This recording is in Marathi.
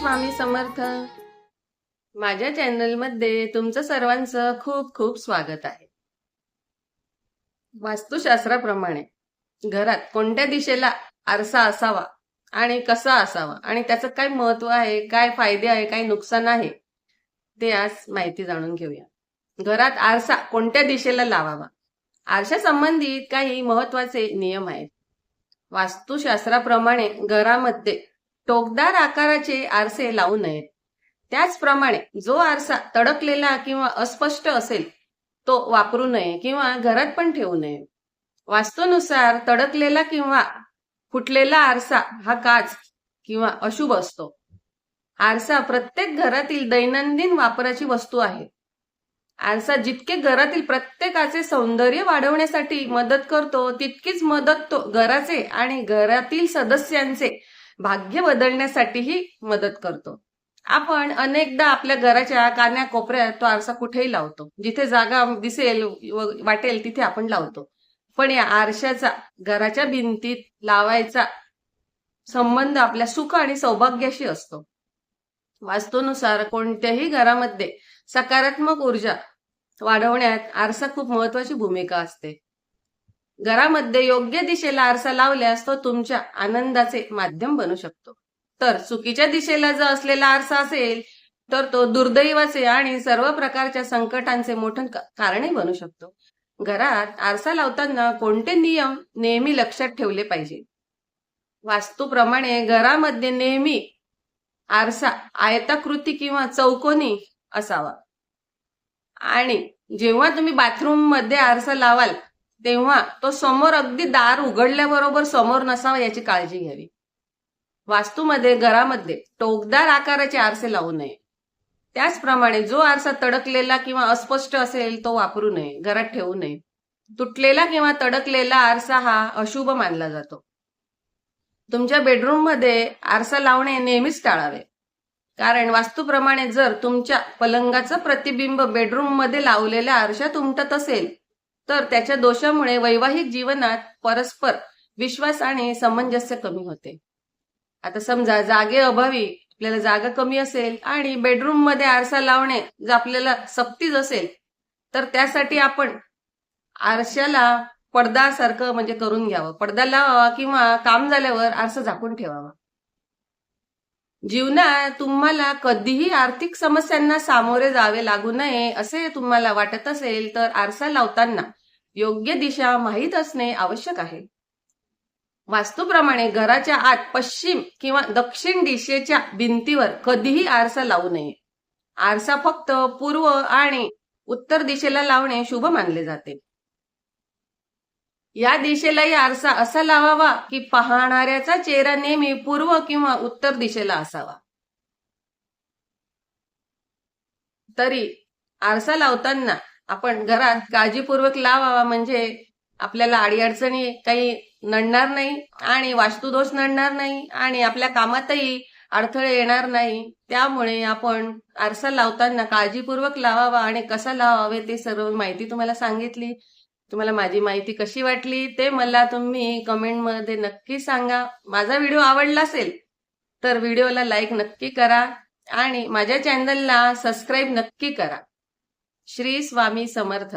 स्वामी समर्थ. माझ्या चॅनलमध्ये तुमचं सर्वांचं खूप खूप स्वागत आहे. वास्तुशास्त्राप्रमाणे घरात कोणत्या दिशेला आरसा असावा आणि कसा असावा आणि त्याचं काय महत्त्व आहे काय फायदे आहे काय नुकसान आहे ते आज माहिती जाणून घेऊया. घरात आरसा कोणत्या दिशेला लावावा? आरशा संबंधित काही महत्त्वाचे नियम आहेत. वास्तुशास्त्राप्रमाणे घरामध्ये टोकदार आकाराचे आरसे लावू नयेत. त्याचप्रमाणे जो आरसा तडकलेला किंवा अस्पष्ट असेल तो वापरू नये किंवा घरात पण ठेवू नये. वास्तूनुसार तडकलेला किंवा फुटलेला आरसा हा काच किंवा अशुभ असतो. आरसा प्रत्येक घरातील दैनंदिन वापराची वस्तू आहे. आरसा जितके घरातील प्रत्येकाचे सौंदर्य वाढवण्यासाठी मदत करतो तितकीच मदत तो घराचे आणि घरातील सदस्यांचे भाग्य बदलण्यासाठीही मदत करतो. आपण अनेकदा आपल्या घराच्या कान्या कोपऱ्यात तो आरसा कुठेही लावतो. जिथे जागा दिसेल वाटेल तिथे आपण लावतो. पण या आरशाचा घराच्या भिंतीत लावायचा संबंध आपल्या सुख आणि सौभाग्याशी असतो. वास्तूनुसार कोणत्याही घरामध्ये सकारात्मक ऊर्जा वाढवण्यात आरसा खूप महत्वाची भूमिका असते. घरामध्ये योग्य दिशेला आरसा लावल्यास तो तुमच्या आनंदाचे माध्यम बनू शकतो. तर चुकीच्या दिशेला जर असलेला आरसा असेल तर तो दुर्दैवाचे आणि सर्व प्रकारच्या संकटांचे मोठं कारणे कारणही बनू शकतो. घरात आरसा लावताना कोणते नियम नेहमी लक्षात ठेवले पाहिजे? वास्तूप्रमाणे घरामध्ये नेहमी आरसा आयताकृती किंवा चौकोनी असावा. आणि जेव्हा तुम्ही बाथरूममध्ये आरसा लावाल तेव्हा तो समोर अगदी दार उघडल्याबरोबर समोर नसावा याची काळजी घ्यावी. वास्तूमध्ये घरामध्ये टोकदार आकाराचे आरसे लावू नये. त्याचप्रमाणे जो आरसा तडकलेला किंवा अस्पष्ट असेल तो वापरू नये घरात ठेवू नये. तुटलेला किंवा तडकलेला आरसा हा अशुभ मानला जातो. तुमच्या बेडरूममध्ये आरसा लावणे नेहमीच टाळावे. कारण वास्तूप्रमाणे जर तुमच्या पलंगाचं प्रतिबिंब बेडरूममध्ये लावलेल्या आरशात उमटत असेल तर त्याच्या दोषामुळे वैवाहिक जीवनात परस्पर विश्वास आणि सामंजस्य कमी होते. आता समजा जागे अभावी आपल्याला जागा कमी असेल आणि बेडरूममध्ये आरसा लावणे जर आपल्याला सक्तीच असेल तर त्यासाठी आपण आरशाला पडदासारखं म्हणजे करून घ्यावं. पडदा लावावा किंवा काम झाल्यावर आरसा झाकून ठेवावा. जीवनात तुम्हाला कधीही आर्थिक समस्यांना सामोरे जावे लागू नये असे तुम्हाला वाटत असेल तर आरसा लावताना योग्य दिशा माहीत असणे आवश्यक आहे. वास्तूप्रमाणे घराच्या आत पश्चिम किंवा दक्षिण दिशेच्या भिंतीवर कधीही आरसा लावू नये. आरसा फक्त पूर्व आणि उत्तर दिशेला लावणे शुभ मानले जाते. या दिशेलाही आरसा असा लावावा की पाहणाऱ्याचा चेहरा नेहमी पूर्व किंवा उत्तर दिशेला असावा. तरी आरसा लावताना आपण घरात काळजीपूर्वक लावावा म्हणजे आपल्याला अडीअडचणी काही नडणार नाही आणि वास्तुदोष नडणार नाही आणि आपल्या कामातही अडथळे येणार नाही. त्यामुळे आपण आरसा लावताना काळजीपूर्वक लावावा आणि कसा लावावे ते सर्व माहिती तुम्हाला सांगितली. तुम्हाला माझी माहिती कशी वाटली ते मला तुम्ही कमेंटमध्ये नक्की सांगा. माझा व्हिडिओ आवडला असेल तर व्हिडिओला लाईक नक्की करा आणि माझ्या चॅनलला सबस्क्राईब नक्की करा. श्री स्वामी समर्थ.